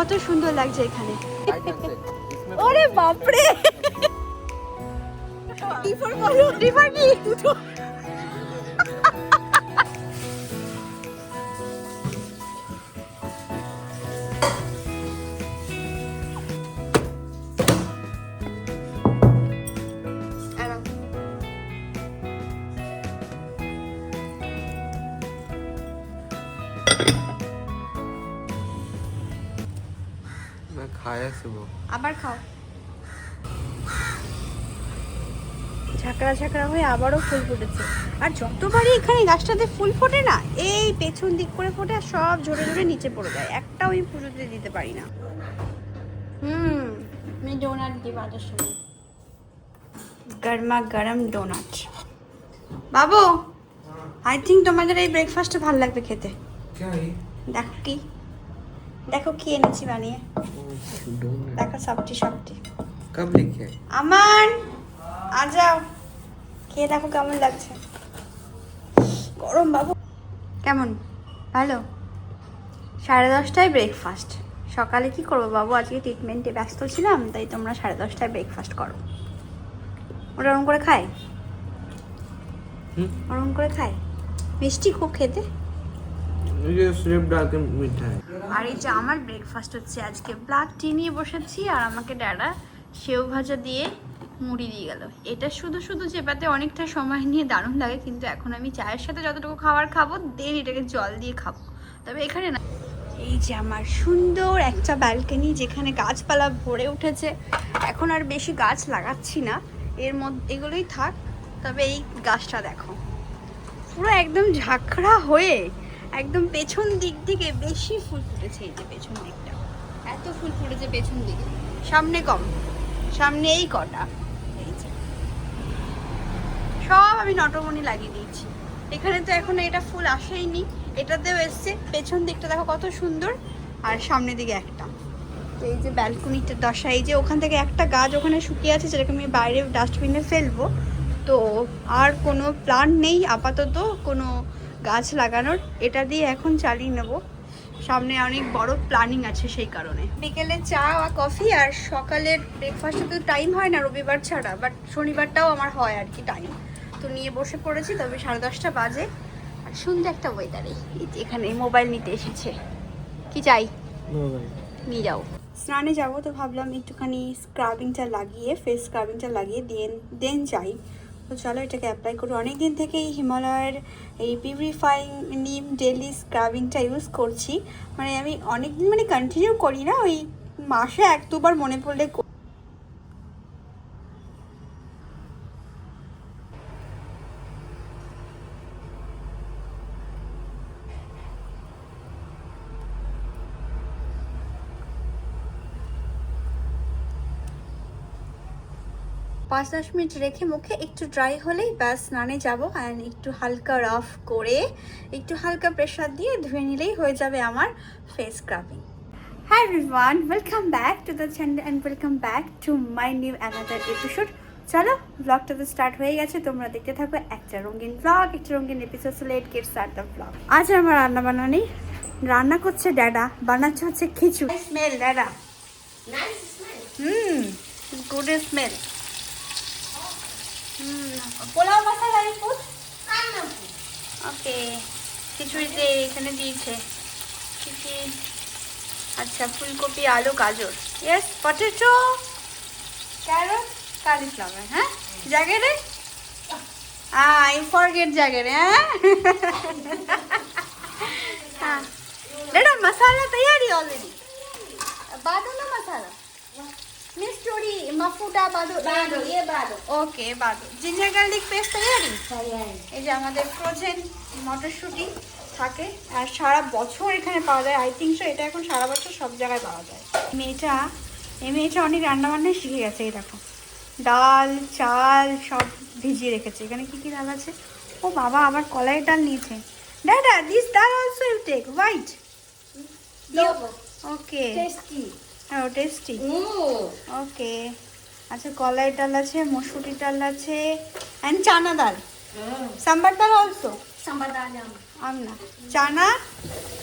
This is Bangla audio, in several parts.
কত সুন্দর লাগছে এখানে। ওরে বাপরে। ডিফার বলো ডিফার কি দুটো। হয়ে আবারও ফুল ফুটেছে। আর যতবারই এখানে গাছটাতে ফুল ফোটে না এই পেছন দিক করে ফোটে আর সব নিচে পড়ে যায়। একটা পুজোতে দিতে পারি না। আমি ডোনাট বাজার সময় গরমা গরম ডোনাট বাবু আই থিঙ্ক তোমাদের এই ব্রেকফাস্টটা ভালো লাগবে খেতে। দেখো কি। দেখো কি এনেছি বানিয়ে। দেখো সবটি সবটি। আমার আর যাও। খেয়ে দেখো কেমন লাগছে। গরম বাবু। কেমন? ভালো? সাড়ে দশটায় ব্রেকফাস্ট সকালে কি করব বাবু? আজকে ট্রিটমেন্টে ব্যস্ত ছিলাম তাই তোমরা সাড়ে দশটায় ব্রেকফাস্ট করো। ওটা ওরম করে খায়? ওরম করে খায়? মিষ্টি খুব খেতে? मुझे सिर्फ डाल के मीठा है আর এই যে আমার ব্রেকফাস্ট হচ্ছে আজকে ব্ল্যাক টি নিয়ে বসেছি আর আমাকে ড্যাডা সেও ভাজা দিয়ে মুড়ি দিয়ে গেল এটা শুধু শুধু চেপাতে অনেকটা সময় নিয়ে দারুণ লাগে কিন্তু এখন আমি চায়ের সাথে যতটুকু খাবার খাবো দেন এটাকে জল দিয়ে খাবো তবে এখানে না এই যে আমার সুন্দর একটা ব্যালকনি যেখানে গাছপালা ভরে উঠেছে এখন আর বেশি গাছ লাগাচ্ছি না এর মধ্যে এগুলোই থাক তবে এই গাছটা দেখো পুরো একদম ঝাঁকড়া হয়ে একদম পেছন দিক থেকে বেশি ফুল ফুটেছে এই যে পেছন দিকটা। এত ফুল ফুটেছে পেছন দিকে। সামনে কম, সামনে এই কটা। এই যে। সব আমি নটমণি লাগিয়ে দিয়েছি। এখানে তো এখন এটা ফুল আসেইনি। এটাতেও এসছে। পেছন দিকটা দেখো কত সুন্দর। আর সামনের দিকে একটা। তো এই যে ব্যালকনিটার দশা। এই যে ওখান থেকে একটা গাছ ওখানে শুকিয়ে আছে যেটাকে আমি বাইরে ডাস্টবিনে ফেলব। তো আর কোনো প্ল্যান নেই, আপাতত কোনো গাছ লাগানোর এটা দিয়ে এখন চালিয়ে নেব। সামনে অনেক বড় প্ল্যানিং আছে সেই কারণে। বিকেলে চা আর কফি আর সকালের ব্রেকফাস্টে তো টাইম হয় না রবিবার ছাড়া বাট শনিবারটাও আমার হয় আর কি টাইম তো নিয়ে বসে পড়েছি তবে সাড়ে দশটা বাজে। আর সুন্দর একটা ওয়েদার ওয়েদারে এখানে মোবাইল নিতে এসেছে। কি চাই? নিয়ে যাও। স্নানে যাব তো ভাবলাম একটুখানি স্ক্রাবিংটা লাগিয়ে ফেস স্ক্রাবিংটা লাগিয়ে দেন দেন যাই। তো চলো এটাকে অ্যাপ্লাই করি। অনেক দিন থেকে এই হিমালয়ের এই পিউরিফাইং নিম ডেলি স্ক্রাবিংটা ইউজ করছি। মানে আমি অনেক দিন মানে কন্টিনিউ করি না, ওই মাসে এক দুবার মনে পড়লে করি। পাঁচ দশ মিনিট রেখে মুখে একটু ড্রাই হলেই ব্যাস স্নানে যাব। অ্যান্ড একটু হালকা রাফ করে একটু হালকা প্রেশার দিয়ে ধুয়ে নিলেই হয়ে যাবে আমার face scrubbing hi everyone welcome back to the channel and welcome back to my new another episode চলো ব্লগটা তো স্টার্ট হয়ে গেছে। তোমরা দেখতে থাকো একটা রঙিন ব্লগ একটা রঙিন episode let get start the blog আজ আমার রান্না বানানি রান্না করছে ড্যাডা বানাচ্ছে হচ্ছে খিচুড়ি। স্মেল ড্যাডা হুম গুড স্মেল পোলাও মশালারি ফুড ওকে খিচুড়ি যে এখানে দিয়েছে কি কি আচ্ছা ফুলকপি আলু গাজর। ইয়েস পটেটো ক্যারট কালিফ্লাওয়ার হ্যাঁ? জাগে হ্যাঁ আই ফরগেট জাগে রে হ্যাঁ? দাদা মশালা তৈরি অলরেডি বাদাম মশালা? Mistori, মাফুটা bado, bado, ye bado. Okay, bado. Ginger garlic paste তৈরি? এই যে আমাদের ফ্রোজেন মটরশুঁটি থাকে আর সারা বছর এখানে পাওয়া যায়। আই থিঙ্ক সো এটা এখন সারা বছর সব জায়গায় পাওয়া যায়। মেয়েটা এই মেয়েটা অনেক রান্নাবান্না শিখে গেছে এই দেখো। ডাল চাল সব ভিজিয়ে রেখেছে। এখানে কি কি ডাল আছে? ও বাবা আবার কলাইয়ের ডাল নিয়েছে। ড্যাডা this dal also you take white okay tasty O. Tasty okay. আচ্ছা কলাই ডাল আছে মসুরি ডাল আছে অ্যান্ড চানা ডাল। সাম্বার ডাল অলসো সাম্বার ডাল জাম আম না। Chana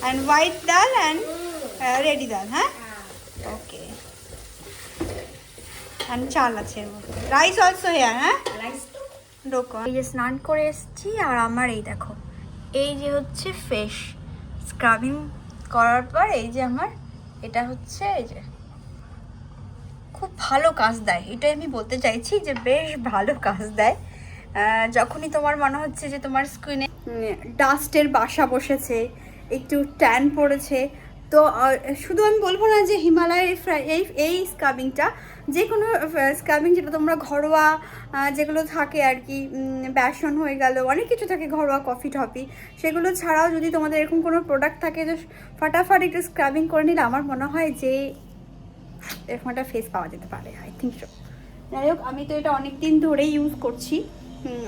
and white dal and ready dal হ্যাঁ? ওকে। আর চাল আছে রাইস অলসো হেয়ার হ্যাঁ? Too. ডোকা এই যে স্নান করে এসেছি আর আমার এই দেখো এই যে হচ্ছে ফেস স্ক্রাবিং করার পর এই যে আমার এটা হচ্ছে এই যে ভালো কাজ দেয়। এটাই আমি বলতে চাইছি যে বেশ ভালো কাজ দেয়। যখনই তোমার মনে হচ্ছে যে তোমার স্কিনে ডাস্টের বাসা বসেছে, একটু ট্যান পড়েছে, তো শুধু আমি বলব না যে হিমালয়ের এই এই স্ক্রাবিংটা যে কোনো স্ক্রাবিং যেটা তোমরা ঘরোয়া যেগুলো থাকে আর কি বেসন হয়ে গেল, অনেক কিছু থাকে ঘরোয়া কফি টফি সেগুলো ছাড়াও যদি তোমাদের এরকম কোনো প্রোডাক্ট থাকে, যে ফাটাফাট একটু স্ক্রাবিং করে নিলে, আমার মনে হয় যে এরকম একটা ফেস পাওয়া যেতে পারে আই থিঙ্ক সো যাই হোক আমি তো এটা অনেক দিন ধরেই ইউজ করছি।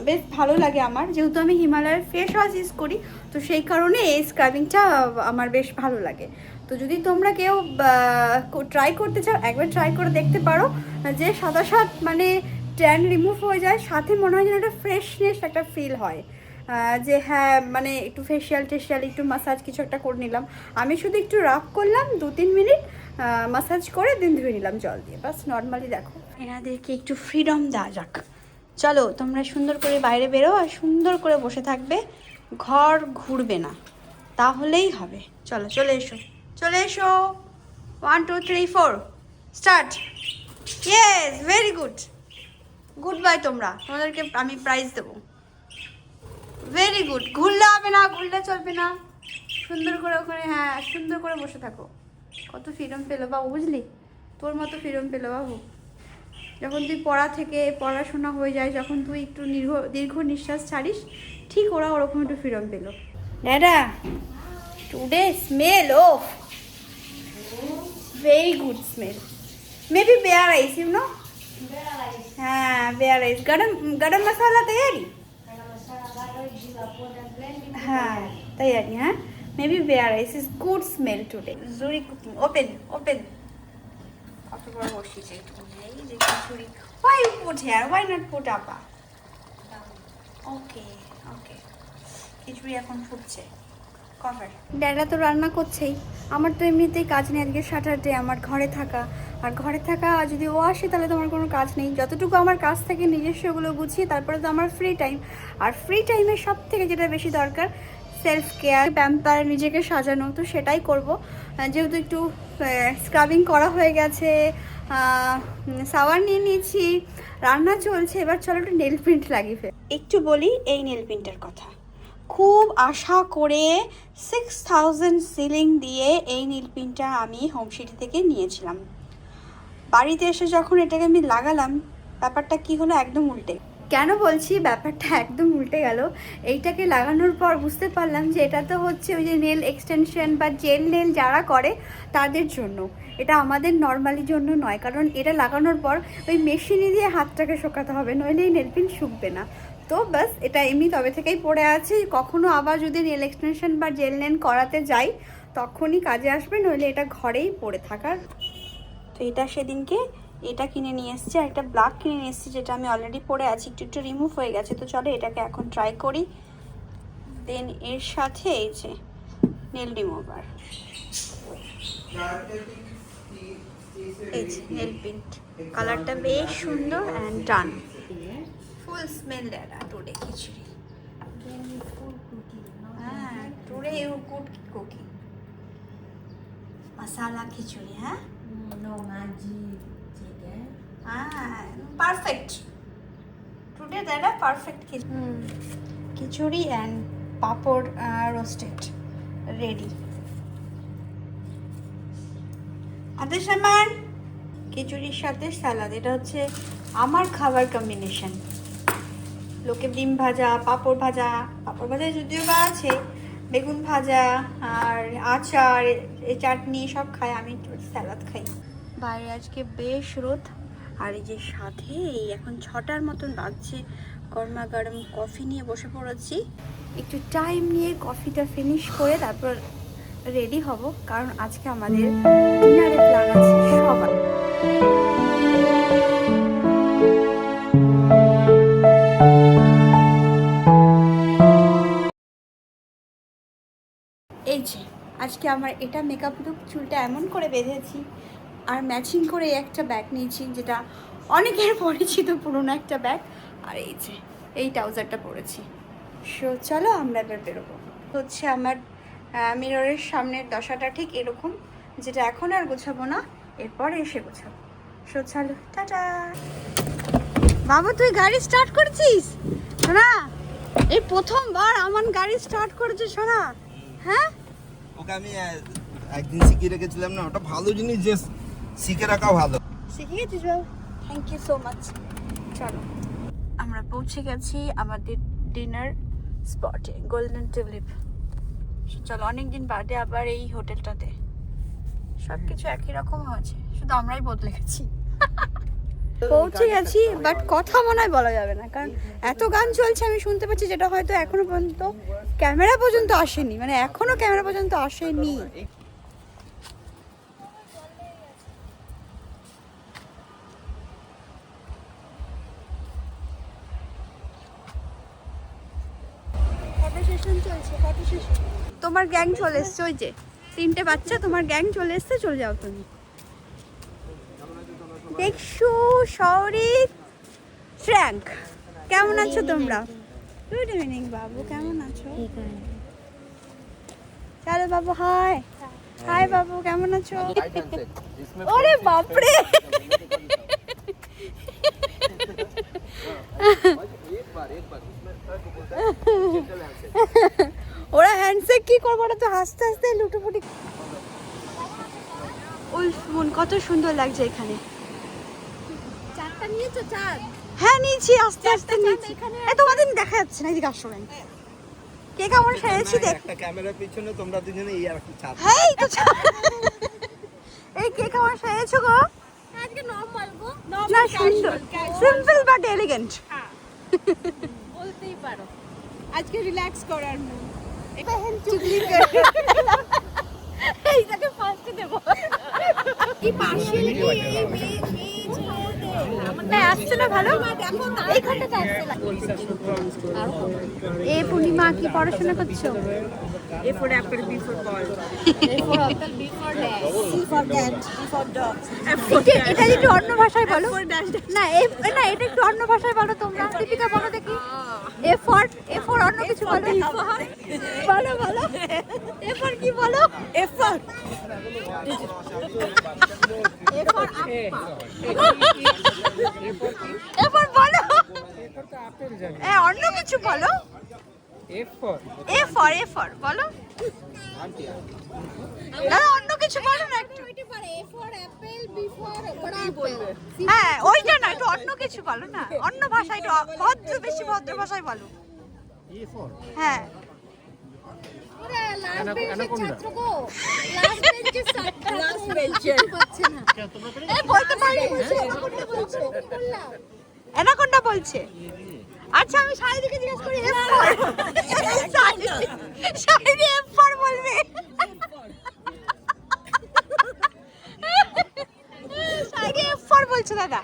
বেশ ভালো লাগে আমার। যেহেতু আমি হিমালয়ের ফেস ওয়াশ ইউজ করি, তো সেই কারণে এই স্ক্রাবিংটা আমার বেশ ভালো লাগে। তো যদি তোমরা কেউ ট্রাই করতে চাও, একবার ট্রাই করে দেখতে পারো, যে সাদা সাত মানে ট্যান রিমুভ হয়ে যায়, সাথে মনে হয় যেন একটা ফ্রেশনেস একটা ফিল হয়। যে হ্যাঁ মানে একটু ফেশিয়াল টেশিয়াল একটু মাসাজ কিছু একটা করে নিলাম। আমি শুধু একটু রাফ করলাম দু তিন মিনিট মাসাজ করে দিন ধুয়ে নিলাম জল দিয়ে। বাস নর্মালি দেখো। এনাদেরকে একটু ফ্রিডম দেওয়া যাক। চলো, তোমরা সুন্দর করে বাইরে বেরো আর সুন্দর করে বসে থাকবে। ঘর ঘুরবে না। তাহলেই হবে। চলো, চলে এসো। চলে এসো। One two three four start yes very good good bye তোমরা। তোমাদেরকে আমি প্রাইজ দেবো। ভেরি গুড ঘুরলে হবে না, ঘুরলে চলবে না। সুন্দর করে ওখানে হ্যাঁ সুন্দর করে বসে থাকো। কত ফ্রিডম পেল বাবু বুঝলি? তোর মতো ফ্রিডম পেল বাবু। যখন তুই পড়া থেকে পড়াশোনা হয়ে যায় যখন তুই একটু দীর্ঘ দীর্ঘ নিঃশ্বাস ছাড়িস ঠিক ওরা ওরকম একটু ফ্রিডম পেল। ড্যাডা today smell oh very good smell maybe bare rice you know হ্যাঁ বেয়ার রাইস গরম গরম মশলা তৈরি. হ্যাঁ তৈরি হ্যাঁ? স্মেল টুডে জুরি কুকিং ওপেন ওপেন কত বড় বসিয়েছে একটুখানি এই যে খিচুড়ি why put here why not put আপা ওকে ওকে খিচুড়ি এখন ফুটছে কভার ড্যাডা তো রান্না করছেই। আমার তো এমনিতেই কাজ নেই। আজকে স্যাটারডে আমার ঘরে থাকা। আর ঘরে থাকা যদি ও আসে তাহলে তো আমার কোনো কাজ নেই। যতটুকু আমার কাজ থেকে নিজস্বগুলো গুছিয়ে তারপরে তো আমার ফ্রি টাইম আর ফ্রি টাইমে সব থেকে যেটা বেশি দরকার সেলফ কেয়ার প্যাম্পার নিজেকে সাজানো, তো সেটাই করব। যেহেতু একটু স্ক্রাবিং করা হয়ে গেছে সাওয়ার নিয়ে নিয়েছি, রান্না চলছে, এবার চলো একটু নেল প্রিন্ট লাগিয়ে একটু বলি এই নেল প্রিন্টের কথা। খুব আশা করে সিক্স থাউজেন্ড সিলিং দিয়ে এই নীল পিনটা আমি হোম সিটি থেকে নিয়েছিলাম। বাড়িতে এসে যখন এটাকে আমি লাগালাম, ব্যাপারটা কি হলো একদম উল্টে। কেন বলছি? ব্যাপারটা একদম উল্টে গেল। এইটাকে লাগানোর পর বুঝতে পারলাম যে এটা তো হচ্ছে ওই যে নেল এক্সটেনশন বা জেল নেল যারা করে, তাদের জন্য। এটা আমাদের নর্মালি জন্য নয়, কারণ এটা লাগানোর পর ওই মেশিনে দিয়ে হাতটাকে শোকাতে হবে, নইলে এই নেলপিন শুকবে না। তো ব্যাস, এটা এমনি তবে থেকেই পড়ে আছে। কখনো আবার যদি নেল এক্সটেনশন বা জেল নেন করাতে যাই, তখনই কাজে আসবে, নইলে এটা ঘরেই পড়ে থাকার। তো এটা সেদিনকে এটা কিনে নিয়ে এসেছি আর একটা ব্ল্যাক কিনে নিয়ে এসেছি, যেটা আমি অলরেডি পরে আছি। একটু একটু রিমুভ হয়ে গেছে, তো চলো এটাকে এখন ট্রাই করি। দেন এর সাথে এই যে নেল রিমুভার এই নেল প্রিন্ট কালারটা বেশ সুন্দর অ্যান্ড ডান ফুল স্মেল দেয় টুডে খিচুড়ি? হ্যাঁ today you good cooking masala khichdi হ্যাঁ? magic chicken. হ্যাঁ perfect today that perfect khichdi and papad roasted ready আদেশ আমার? খিচুড়ির সাথে স্যালাড এটা হচ্ছে আমার খাবার কম্বিনেশন লোকে ডিম ভাজা পাঁপড় ভাজা পাঁপড় ভাজা যদিও বা আছে বেগুন ভাজা আর আচার এই চাটনি সব খাই আমি স্যালাড খাই। বাইরে আজকে বেশ রোদ। আর এই যে সাথে এই এখন ছটার মতন বাজছে, গরমা গরম কফি নিয়ে বসে পড়েছি। একটু টাইম নিয়ে কফিটা ফিনিশ করে তারপর রেডি হব, কারণ আজকে আমাদের ডিনারের প্ল্যান আছে সবার। এই যে, আজকে আমার এটা মেকআপ লুক চুলটা এমন করে বেঁধেছি আর ম্যাচিং করে একটা ব্যাগ নিয়েছি, যেটা অনেকের পরিচিত পুরোনো একটা ব্যাগ আর এই যে, এই ট্রাউজারটা পরেছি। সো চলো আমরা এবার বেরোবো। হচ্ছে আমার মিররের সামনের দশাটা ঠিক এরকম, যেটা এখন আর গোছাবো না, এরপরে এসে গোছাবো। সো চলো, টাটা! বাবু, তুই গাড়ি স্টার্ট করেছিস? শোনা এই প্রথমবার আমার গাড়ি স্টার্ট করেছে শোনা হ্যাঁ? ওকে, আমি একদিন শিখিয়ে রেখেছিলাম না, ওটা ভালো জিনিস যে শিখে রাখা ভালো। থ্যাংক ইউ সো মাচ চলো। আমরা পৌঁছে গেছি আমাদের ডিনার স্পটে গোল্ডেন টিউলিপ চলো, অনেকদিন বাদে আবার এই হোটেলটাতে। সব কিছু একই রকম আছে শুধু আমরাই বদলে গেছি। পৌঁছে গেছি বাট কথা মনে হয় বলা যাবে না, কারণ এত গান চলছে, আমি শুনতে পাচ্ছি যেটা হয়তো এখনও পর্যন্ত ক্যামেরা পর্যন্ত আসেনি মানে এখনও ক্যামেরা পর্যন্ত আসেনি ফটো সেশন চলছে ফটো সেশন তোমার গ্যাং চলে এসছে ওই যে তিনটে বাচ্চা তোমার গ্যাং চলে এসছে চলে যাও তুমি। দেখছু সৌরিক ফ্র্যাঙ্ক কেমন আছো তোমরা? গুড ইভিনিং বাবু কেমন আছো? চলো বাবু হাই হাই বাবু কেমন আছো? ওরে বাপরে! ওরা হ্যান্ডশেক কি করব ওরা তো হাসতে হাসতে লুটোপুটি। উলফ মন কত সুন্দর লাগছে এখানে। চারটা নিয়েছো চার? হ্যাঁ নিয়েছি আস্তে আস্তে নিয়েছি। এই তোমাদের দেখা যাচ্ছে না এদিকে আসো ভাই। কে কেমন সেরেছি দেখ। একটা ক্যামেরার পিছনে তোমরা দুজনে এই আর কি হ্যাঁ এই তো ছা- এই কে কেমন সেরেছো গো? আজকে নর্মাল গো। না সুন্দর সিম্পল বাট এলিগেন্ট বলতেই পারো। আজকে রিল্যাক্স করার মুড এইটাকে ফার্স্টে দেবো। কি পার্সেল কি এই মেয়ে হ্যাঁ আসছে না ভালো। এইখানটাতে আসতে লাগে এ পূর্ণিমা কি পড়াশোনা করছ? A for apple, B for ball. Before that C for cat, D for dog. F for এটা- cat. এটা একটু অন্য ভাষায় বলো for dash dash. না এ না এটা একটু অন্য ভাষায় বলো তোমরা দীপিকা বলো দেখি এ ফর এ ফর অন্য কিছু বলো বলো বলো এ ফর কি বলো F for A for A for বলো এ অন্য কিছু বলো এ ফর এ ফর বলো। দাদা অন্য কিছু বলো না একটু। হ্যাঁ ওইটা না একটু অন্য কিছু বলো না। অন্য ভাষায় একটু ভদ্র বেশি ভদ্র ভাষায় বলো। হ্যাঁ। অ্যানাকোন্ডা বলছে। আচ্ছা আমি শাড়িদিকে জিজ্ঞেস করি এফ শাড়ি এফ ফর বলবে। শাড়ি এফ ফর বলছে দাদা।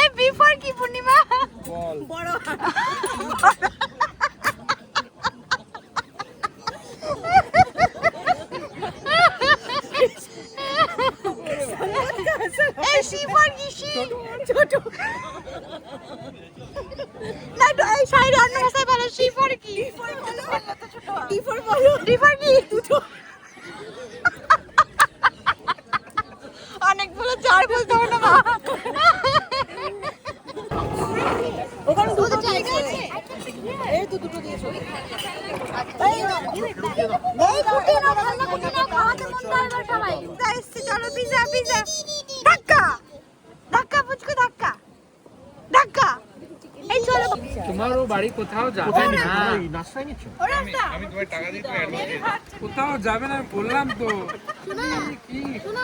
এই বি ফর কি পূর্ণিমা? বড় পিজা এসছে চলো পিজা পিজা ধাক্কা! ধাক্কা পুচকু ধাক্কা। ধাক্কা! এই চলো। তোমারও বাড়ি কোথাও যাবে না? ও রাস্তা। কোথাও যাবে না বললাম তো।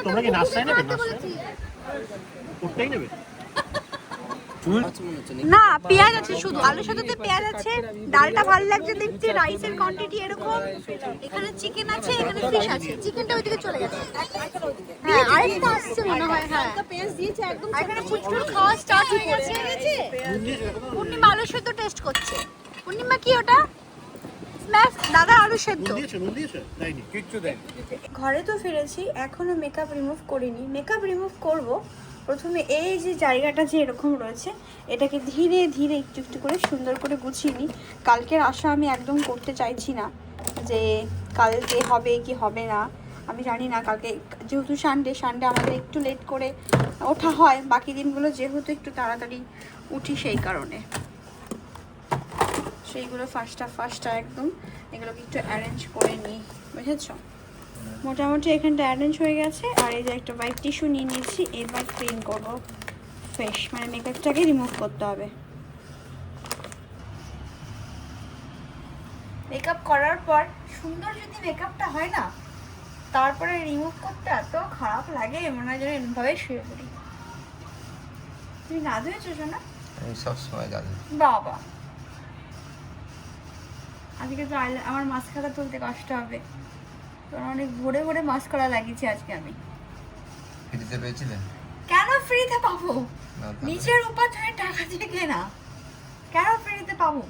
তোমরা কি নাস্তায় নেবে? নাস্তায়? নেবে? না পেঁয়াজ আছে শুধু। আলুর সাথে পেঁয়াজ আছে। ডালটা ভালো লাগছে দেখছি রাইসের কোয়ান্টিটি এরকম। এখানে চিকেন আছে এখানে ফিশ আছে। চিকেনটা ওইদিকে চলে গেছে। হ্যাঁ আরেকটা আসছে মনে হয় হ্যাঁ। পেঁয়াজ দিয়েছে একদম এখানে ফুচকুর খাওয়া স্টার্ট হয়ে গেছে। পূর্ণিমা আলুর সাথে টেস্ট করছে। পূর্ণিমা কি ওটা? দাদা আলু সেদ্ধ। ঘরে তো ফিরেছি এখনও মেকআপ রিমুভ করিনি। মেকআপ রিমুভ করব প্রথমে এই যে জায়গাটা যে এরকম রয়েছে, এটাকে ধীরে ধীরে একটু একটু করে সুন্দর করে গুছিয়ে নিই। কালকের আশা আমি একদম করতে চাইছি না যে কালকে হবে কি হবে না। আমি জানি না কালকে, যেহেতু সানডে সানডে আমাদের একটু লেট করে ওঠা হয়, বাকি দিনগুলো যেহেতু একটু তাড়াতাড়ি উঠি সেই কারণে। সেইগুলো ফার্স্টটা ফার্স্টটা একদম এগুলোকে একটু অ্যারেঞ্জ করে নিই, বুঝেছ? মোটামুটি এখানটা অ্যারেঞ্জ হয়ে গেছে আর এই যে একটা হোয়াইট টিস্যু নিয়ে নিয়েছি এবার ক্লিন করব ফ্রেশ মানে মেকআপটাকে রিমুভ করতে হবে। মেকআপ করার পর সুন্দর যদি মেকআপটা হয় না তারপরে রিমুভ করতে এত খারাপ লাগে মনে হয় যেন এমনভাবে শুয়ে পড়ি। তুমি না ধুয়েছো না আমি সবসময় গাল বাবা। আজকে তো আইলে- আমার মাস্কারা তুলতে কষ্ট হবে। কারণ অনেক ভোরে ভোরে মাস্করা লাগিয়েছি আজকে আমি। ফ্রিতে পেয়েছিলেন কেন ফ্রিতে পাবো? নিজের উপার্জনের টাকা দিয়ে কেনা। কেন ফ্রিতে পাবো?